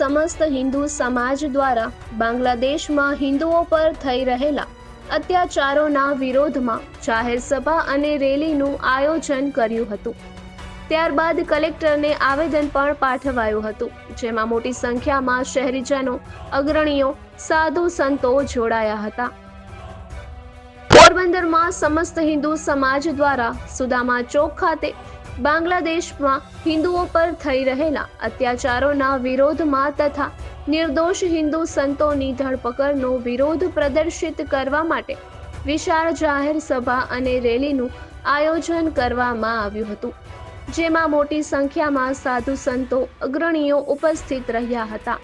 સમસ્ત હિન્દુ સમાજ દ્વારા બાંગ્લાદેશમાં હિન્દુઓ પર થઈ રહેલા અત્યાચારોના વિરોધમાં જાહેર સભા અને રેલીનું આયોજન કર્યું હતું. ત્યારબાદ કલેક્ટરને આવેદન પણ પાઠવાયું હતું, જેમાં મોટી સંખ્યામાં શહેરીજનો, અગ્રણીઓ, સાધુ સંતો જોડાયા હતા. પોરબંદરમાં સમસ્ત હિન્દુ સમાજ દ્વારા સુદામા ચોક ખાતે બાંગ્લાદેશમાં હિન્દુઓ પર થઈ રહેલા અત્યાચારોના વિરોધમાં તથા નિર્દોષ હિન્દુ સંતોની ધરપકડનો વિરોધ પ્રદર્શિત કરવા માટે વિશાળ જાહેર સભા અને રેલીનું આયોજન કરવામાં આવ્યું હતું, જેમાં મોટી સંખ્યામાં સાધુ સંતો અગ્રણીઓ ઉપસ્થિત રહ્યા હતા.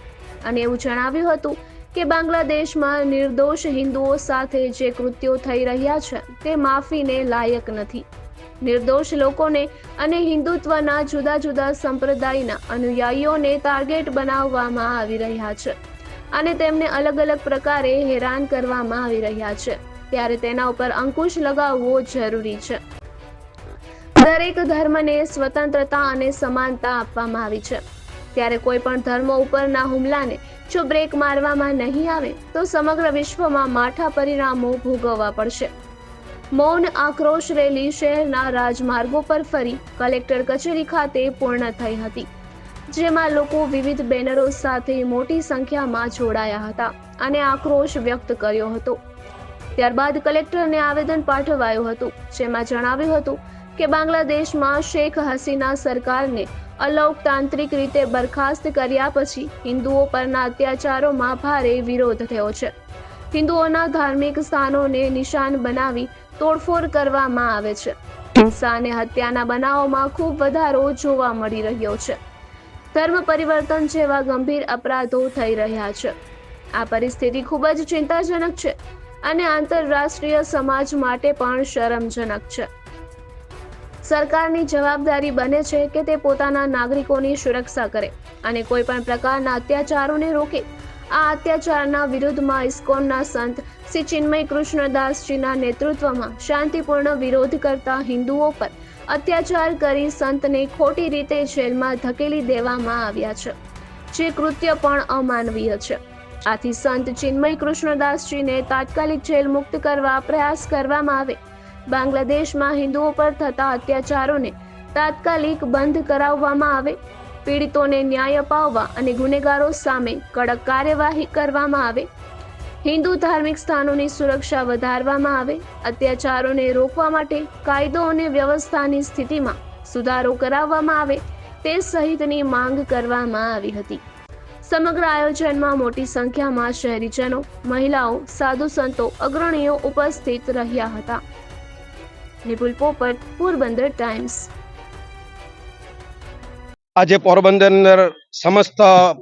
અને એવું જણાવ્યું હતું કે બાંગ્લાદેશમાં નિર્દોષ હિન્દુઓ સાથે જે કૃત્યો થઈ રહ્યા છે, તે માફીને લાયક નથી. નિર્દોષ લોકોને અને હિન્દુત્વના જુદા જુદા સંપ્રદાયના અનુયાયીઓને ટાર્ગેટ બનાવવામાં આવી રહ્યા છે અને તેમને અલગ અલગ પ્રકારે હેરાન કરવામાં આવી રહ્યા છે. ત્યારે તેના ઉપર અંકુશ લગાવવો જરૂરી છે. દરેક ધર્મને સ્વતંત્રતા અને સમાનતા આપવામાં આવી છે. ત્યારે કોઈ પણ ધર્મ ઉપરના હુમલાને જો બ્રેક મારવામાં નહીં આવે, તો સમગ્ર વિશ્વમાં માઠા પરિણામો ભોગવવા પડશે. મૌન આક્રોશ રેલી શહેરના રાજમાર્ગો પર ફરી કલેક્ટર કચેરી ખાતે પૂર્ણ થઈ હતી, જેમાં લોકો વિવિધ બેનરો સાથે મોટી સંખ્યામાં જોડાયા હતા અને આક્રોશ વ્યક્ત કર્યો હતો. ત્યારબાદ કલેક્ટરને આવેદન પાઠવાયું હતું, જેમાં જણાવ્યું હતું કે બાંગ્લાદેશમાં શેખ હસીના સરકારને અલૌકતાંત્રિક રીતે બરખાસ્ત કર્યા પછી હિન્દુઓ પરના અત્યાચારોમાં ભારે વિરોધ થયો છે. હિન્દુઓના ધાર્મિક સ્થાનોને નિશાન બનાવી તોડફોડ કરવામાં આવે છે. હિંસા અને હત્યાના બનાવોમાં ખૂબ વધારો જોવા મળી રહ્યો છે. ધર્મ પરિવર્તન જેવા ગંભીર અપરાધો થઈ રહ્યા છે. આ પરિસ્થિતિ ખૂબ જ ચિંતાજનક છે અને આંતરરાષ્ટ્રીય સમાજ માટે પણ શરમજનક છે. સરકારની જવાબદારી બને છે કે તે પોતાના નાગરિકોની સુરક્ષા કરે અને કોઈ પણ પ્રકારના અત્યાચારોને રોકે. આ અત્યાચારના વિરુદ્ધમાં ઇસ્કોનના સંત શ્રી ચિન્મય કૃષ્ણદાસજીના નેતૃત્વમાં શાંતિપૂર્ણ વિરોધ કરતા હિન્દુઓ પર અત્યાચાર કરી સંતને ખોટી રીતે જેલમાં ધકેલી દેવામાં આવ્યા છે, જે કૃત્ય પણ અમાનવીય છે. આથી સંત ચિન્મય કૃષ્ણદાસજીને તાત્કાલિક જેલ મુક્ત કરવા પ્રયાસ કરવામાં આવે. બાંગ્લાદેશમાં હિન્દુઓ પર થતા અત્યાચારોને તાત્કાલિક બંધ કરાવવામાં આવે. પીડિતોને ન્યાય અપાવવા અને ગુનેગારો સામે કડક કાર્યવાહી કરવામાં આવે. હિન્દુ ધાર્મિક સ્થાનોની સુરક્ષા વધારવામાં આવે. અત્યાચારોને રોકવા માટે કાયદો અને વ્યવસ્થાની સ્થિતિમાં સુધારો કરાવવામાં આવે તે સહિતની માંગ કરવામાં આવી હતી. સમગ્ર આયોજનમાં મોટી સંખ્યામાં શહેરીજનો, મહિલાઓ, સાધુ સંતો, અગ્રણીઓ ઉપસ્થિત રહ્યા હતા. નિપુલ પોપટ, પોરબંદર ટાઈમ્સ. આજે પોરબંદર અંદર સમસ્ત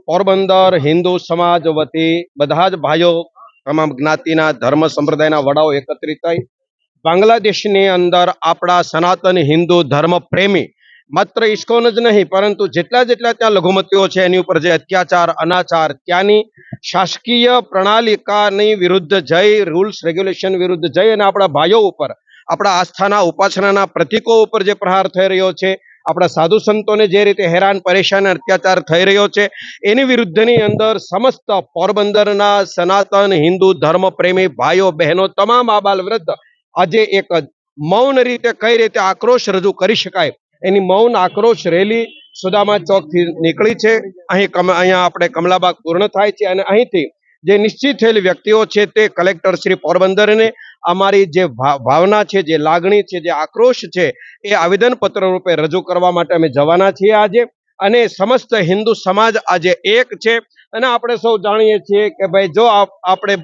પોરબંદર હિન્દુ સમાજ વતી બધા જ ભાઈઓ, તમામ જ્ઞાતિના, ધર્મ સંપ્રદાયના વડાઓ એકત્રિત થઈ બાંગ્લાદેશની અંદર આપણા સનાતન હિન્દુ ધર્મ પ્રેમી માત્ર ઇસ્કોન જ નહીં, પરંતુ જેટલા જેટલા ત્યાં લઘુમતીઓ છે, એની ઉપર જે અત્યાચાર, અનાચાર, ત્યાંની શાસકીય પ્રણાલિકાની વિરુદ્ધ જઈ, રૂલ્સ, રેગ્યુલેશન વિરુદ્ધ જઈ અને આપણા ભાઈઓ ઉપર, આપણા આસ્થાના, ઉપાસનાના પ્રતીકો ઉપર જે પ્રહાર થઈ રહ્યો છે આપણા સાધુ સંતોને જે રીતે હેરાન, પરેશાન, અત્યાચાર થઈ રહ્યો છે, એની વિરુદ્ધની અંદર સમસ્ત પોરબંદરના સનાતન હિન્દુ ધર્મ પ્રેમી ભાઈઓ, બહેનો, તમામ આબાલ વૃદ્ધ આજે એક મૌન રીતે કઈ રીતે આક્રોશ રજૂ કરી શકાય? એની મૌન આક્રોશ રેલી સુદામા ચોકથી નીકળી છે. અહીં અહીંયા આપણે કમલાબાગ પૂર્ણ થાય છે અને અહીંથી જે નિશ્ચિત થયેલી વ્યક્તિઓ છે તે કલેક્ટર શ્રી પોરબંદરને અમારી જે ભાવના છે, જે લાગણી છે, જે આક્રોશ છે, એ આવેદનપત્ર રૂપે રજૂ કરવા માટે અમે જવાના છીએ આજે. અને સમસ્ત હિન્દુ સમાજ આજે એક છે. અને આપણે સૌ જાણીએ છીએ કે ભાઈ જો આપણે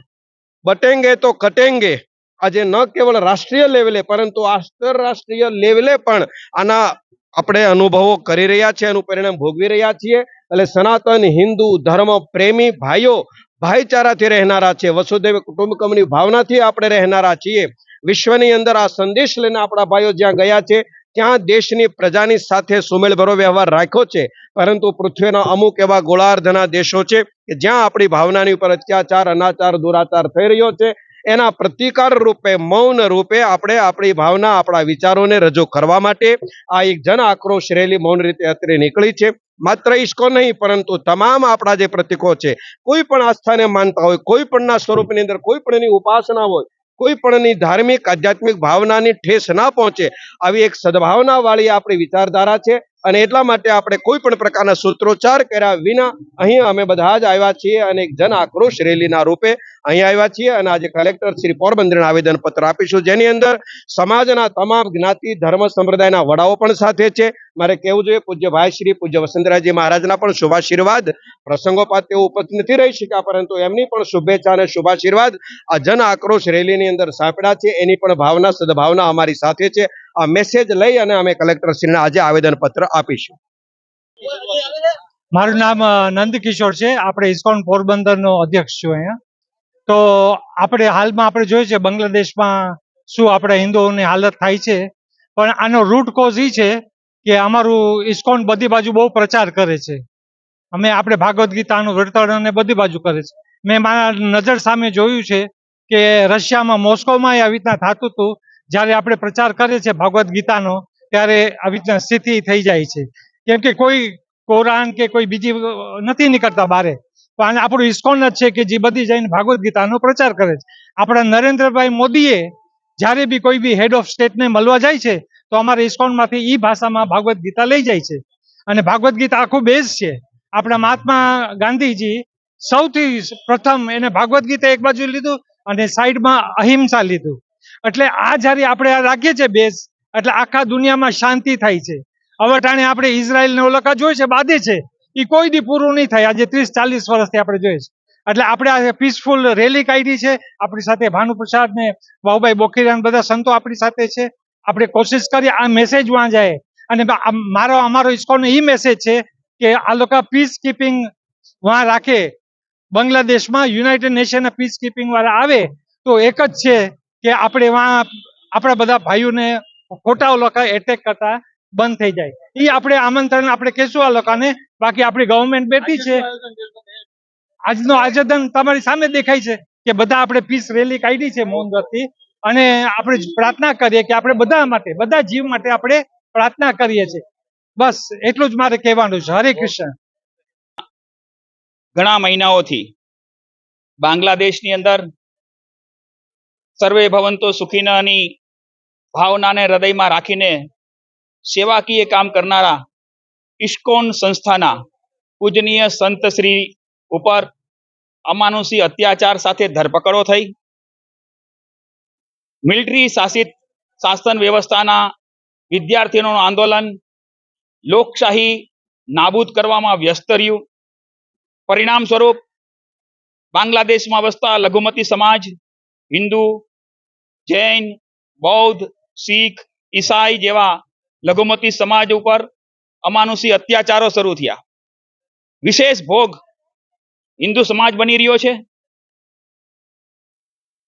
બટેંગે તો કટેંગે. આજે ન કેવળ રાષ્ટ્રીય લેવલે, પરંતુ આંતરરાષ્ટ્રીય લેવલે પણ આના આપણે અનુભવો કરી રહ્યા છીએ, એનું પરિણામ ભોગવી રહ્યા છીએ. એટલે સનાતન હિન્દુ ધર્મ પ્રેમી ભાઈઓ ભાઈચારાથી રહેનારા છે વસુદેવ કુટુંબકમની ભાવનાથી આપણે રહેનારા છીએ. વિશ્વની અંદર આ સંદેશ લઈને આપણા ભાઈઓ જ્યાં ગયા છે, ત્યાં દેશની પ્રજાની સાથે સુમેળભરો વ્યવહાર રાખ્યો છે. પરંતુ પૃથ્વીના અમુક એવા ગોળાર્ધના દેશો છે કે જ્યાં આપણી ભાવનાની ઉપર અત્યાચાર, અનાચાર, દુરાચાર થઈ રહ્યો છે. એના પ્રતિકાર રૂપે, મૌન રૂપે આપણે આપણી ભાવના, આપણા વિચારોને રજૂ કરવા માટે આ એક જન આક્રોશ રેલી મૌન રીતે અત્રે નીકળી છે. માત્ર ઈશ્કો નહીં, પરંતુ તમામ આપણા જે પ્રતિકો છે, કોઈ પણ આસ્થાને માનતા હોય, કોઈ પણના સ્વરૂપની અંદર, કોઈ પણની ઉપાસના હોય, કોઈ પણની ધાર્મિક, આધ્યાત્મિક ભાવનાની ઠેસ ના પહોંચે, આવી એક સદભાવનાવાળી આપણી વિચારધારા છે. અને એટલા માટે આપણે કોઈ પણ પ્રકારના સૂત્રોચ્ચાર કર્યા વિના અહીં અમે બધા જ આવ્યા છીએ અને એક જન આક્રોશ રેલીના રૂપે અહીં આવ્યા છીએ અને આજે કલેક્ટર શ્રી પોરબંદરને આવેદન પત્ર આપીશું. જેની અંદર સમાજના તમામ જ્ઞાતિ, ધર્મ, સંપ્રદાયના વડાઓ પણ સાથે છે. મારે કહેવું જોઈએ પૂજ્ય ભાઈ શ્રી પૂજ્ય વસંતરાયજી મહારાજના પણ શુભાશીર્વાદ. પ્રસંગોપાત તેઓ ઉપસ્થિત નથી રહી શક્યા, પરંતુ એમની પણ શુભેચ્છા અને શુભાશીર્વાદ આ જન આક્રોશ રેલીની અંદર સાંપડા છે. એની પણ ભાવના, સદભાવના અમારી સાથે છે. મેસેજ લઈ અને અમે કલેક્ટરશ્રીને આજે આવેદનપત્ર આપીશું. મારું નામ નંદકિશોર છે. આપણે ઇસ્કોન પોરબંદરનો અધ્યક્ષ છું અહીંયા. તો આપણે હાલમાં આપણે જોયું છે બાંગ્લાદેશમાં શું આપણે હિન્દુઓની હાલત થાય છે. પણ આનો રૂટ કોઝ એ છે કે અમારું ઇસ્કોન બધી બાજુ બહુ પ્રચાર કરે છે. અમે આપણે ભાગવદ્ ગીતાનું વર્તન અને બધી બાજુ કરે છે. મેં મારા નજર સામે જોયું છે કે રશિયામાં મોસ્કોમાં આવી રીતના થતું હતું જ્યારે આપણે પ્રચાર કરીએ છીએ ભાગવદ્ ગીતાનો, ત્યારે આવી સ્થિતિ થઈ જાય છે. કેમ કે કોઈ કોરાન કે કોઈ બીજી નથી નીકળતા બારે પણ આપણું ઇસ્કોન જ છે કે જે બધી જઈને ભાગવદ્ ગીતાનો પ્રચાર કરે છે. આપણા નરેન્દ્રભાઈ મોદીએ જ્યારે બી કોઈ બી હેડ ઓફ સ્ટેટને મળવા જાય છે, તો અમારા ઇસ્કોનમાંથી ઈ ભાષામાં ભાગવદ્ ગીતા લઈ જાય છે. અને ભાગવત ગીતા આખું બેઝ છે. આપણા મહાત્મા ગાંધીજી સૌથી પ્રથમ એને ભાગવત ગીતા એક બાજુ લીધું અને સાઈડમાં અહિંસા લીધું. એટલે આ જ્યારે આપણે આ રાખીએ છીએ બેઝ એટલે આખા દુનિયામાં શાંતિ થાય છે. હવે ટાણે આપણે ઇઝરાયલને ઓલકા જોઈએ છે, બાંધે છે. એ કોઈ દી પૂરું નહીં થાય. આજે ત્રીસ ચાલીસ વર્ષથી આપણે જોઈએ છે. એટલે આપણે આ પીસફુલ રેલી કાઢી છે. આપણી સાથે ભાનુપ્રસાદ ને બાહુભાઈ બોખીરાન બધા સંતો આપણી સાથે છે. આપણે કોશિશ કરીએ, આ મેસેજ વાં જાય. અને મારો, અમારો ઇસ્કોનો એ મેસેજ છે કે આ લોકો પીસ કીપિંગ વાં રાખે. બાંગ્લાદેશમાં યુનાઇટેડ નેશનના પીસ કીપિંગ વાળા આવે, તો એક જ છે કે આપણે એમાં આપણા બધા ભાઈઓને ખોટા લોકો એટેક કરતા બંધ થઈ જાય. એ આપણે આમંત્રણ આપણે કહેશું આ લોકોને. બાકી આપણી ગવર્મેન્ટ બેઠી છે. આજનો આયોજન તમારી સામે દેખાય છે કે બધા આપણે પીસ રેલી કાઢી છે મૌનવ્રતથી અને આપણે પ્રાર્થના કરીએ કે આપણે બધા માટે, બધા જીવ માટે આપણે પ્રાર્થના કરીએ છીએ. બસ, એટલું જ મારે કહેવાનું છે. હરે કૃષ્ણ. ઘણા મહિનાઓથી બાંગ્લાદેશની અંદર સર્વે ભવંતો સુખીનાની ભાવનાને હૃદયમાં રાખીને સેવાકીય કામ કરનારા ઇસ્કોન સંસ્થાના પૂજનીય સંત શ્રી ઉપર અમાનુષી અત્યાચાર સાથે ધરપકડો થઈ. મિલિટરી શાસિત શાસન વ્યવસ્થાના વિદ્યાર્થીઓનું આંદોલન લોકશાહી નાબૂદ કરવામાં વ્યસ્ત રહ્યું. પરિણામ સ્વરૂપ બાંગ્લાદેશમાં વસતા લઘુમતી સમાજ, હિન્દુ જૈન, બૌદ્ધ, શીખ, ઈસાઈ જેવા લઘુમતી સમાજ ઉપર અમાનુષી અત્યાચારો શરૂ થયા. વિશેષ ભોગ હિન્દુ સમાજ બની રહ્યો છે.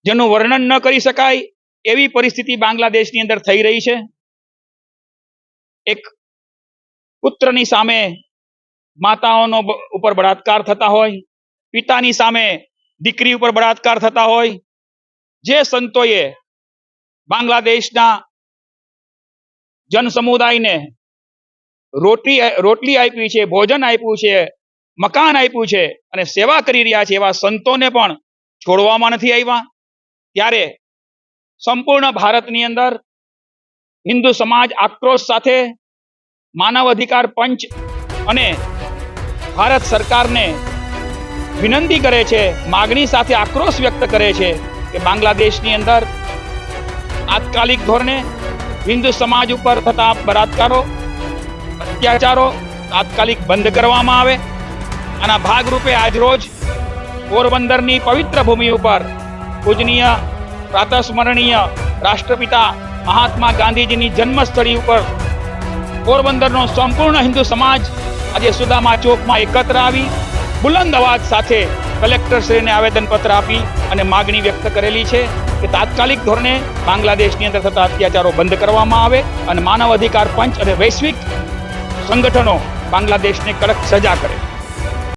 જેનું વર્ણન ન કરી શકાય એવી પરિસ્થિતિ બાંગ્લાદેશની અંદર થઈ રહી છે. એક પુત્રની સામે માતાઓનો ઉપર બળાત્કાર થતા હોય, પિતાની સામે દીકરી ઉપર બળાત્કાર થતા હોય, જે સંતોએ બાંગ્લાદેશના જન સમુદાયને રોટલી આપી છે, ભોજન આપ્યું છે, મકાન આપ્યું છે અને સેવા કરી રહ્યા છે એવા સંતોને પણ છોડવામાં નથી આવ્યા. ત્યારે સંપૂર્ણ ભારતની અંદર હિન્દુ સમાજ આક્રોશ સાથે માનવ અધિકાર પંચ અને ભારત સરકારને વિનંતી કરે છે, માગણી સાથે આક્રોશ વ્યક્ત કરે છે કે બાંગ્લાદેશની અંદર તાત્કાલિક ધોરણે હિન્દુ સમાજ ઉપર થતા બળાત્કારો, અત્યાચારો તાત્કાલિક બંધ કરવામાં આવે. આના ભાગરૂપે આજરોજ પોરબંદરની પવિત્ર ભૂમિ ઉપર પૂજનીય, પ્રાતસ્મરણીય રાષ્ટ્રપિતા મહાત્મા ગાંધીજીની જન્મસ્થળી ઉપર પોરબંદરનો સંપૂર્ણ હિન્દુ સમાજ આજે સુદામા ચોકમાં એકત્ર આવી, બુલંદ અવાજ સાથે કલેક્ટરશ્રીને આવેદનપત્ર આપી અને માગણી વ્યક્ત કરેલી છે. કે તાત્કાલિક ધોરણે બાંગ્લાદેશની અંદર થતા અત્યાચારો બંધ કરવામાં આવે અને માનવ અધિકાર પંચ અને વૈશ્વિક સંગઠનો બાંગ્લાદેશને કડક સજા કરે.